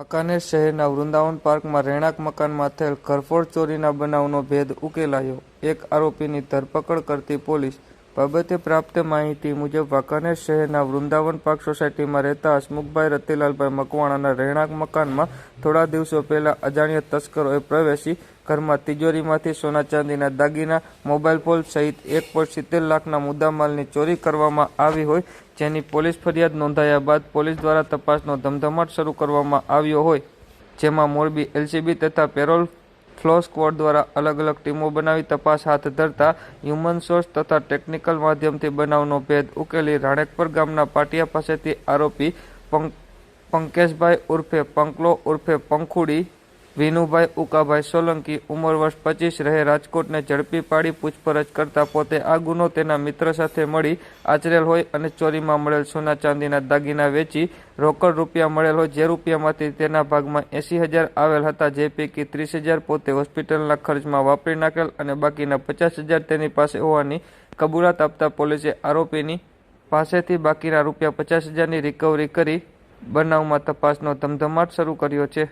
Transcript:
વાંકાનેર શહેરના વૃંદાવન પાર્કમાં રહેણાંક મકાનમાં થયેલ ઘરફોડ ચોરીના બનાવનો ભેદ ઉકેલાયો. એક આરોપીની ધરપકડ કરતી પોલીસ બાબતે પ્રાપ્ત માહિતી મુજબ વાંકાનેર શહેરના વૃંદાવન પાર્ક સોસાયટીમાં રહેતા હસમુખભાઈ રતિલાલભાઈ મકવાણાના રહેણાંક મકાનમાં થોડા દિવસો પહેલા અજાણ્યા તસ્કરોએ પ્રવેશી ઘરમાં તિજોરીમાંથી સોના ચાંદીના દાગીના, મોબાઈલ ફોન સહિત એક પોઈન્ટ સિત્તેર લાખના મુદ્દામાલની ચોરી કરવામાં આવી હોય, જેની પોલીસ ફરિયાદ નોંધાયા બાદ પોલીસ દ્વારા તપાસનો ધમધમાટ શરૂ કરવામાં આવ્યો હોય, જેમાં મોરબી, એલસીબી તથા પેરોલ ફ્લો સ્કવોડ દ્વારા અલગ અલગ ટીમો બનાવી તપાસ હાથ ધરતા હ્યુમન સોર્સ તથા ટેકનિકલ માધ્યમથી બનાવનો ભેદ ઉકેલી રાણેકપર ગામના પાટિયા પાસેથી આરોપી પંક, પંકેશભાઈ ઉર્ફે પંકલો ઉર્ફે પંખુડી વિનુભાઈ ઉકાભાઈ સોલંકી ઉંમર વર્ષ પચીસ રહે રાજકોટને ઝડપી પાડી પૂછપરછ કરતા પોતે આ ગુનો તેના મિત્ર સાથે મળી આચરેલ હોય અને ચોરીમાં મળેલ સોના ચાંદીના દાગીના વેચી રોકડ રૂપિયા મળેલ હોય જે રૂપિયામાંથી તેના ભાગમાં એંસી હજાર આવેલ હતા, જે પૈકી ત્રીસ હજાર પોતે હોસ્પિટલના ખર્ચમાં વાપરી નાખેલ અને બાકીના પચાસ હજાર તેની પાસે હોવાની કબૂલાત આપતા પોલીસે આરોપીની પાસેથી બાકીના રૂપિયા પચાસ હજારની રિકવરી કરી બનાવમાં તપાસનો ધમધમાટ શરૂ કર્યો છે.